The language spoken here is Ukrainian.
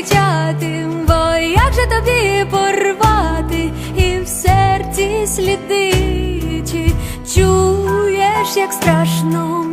Кричати, бо як же тобі порвати? І в серці слідичі чуєш, як страшно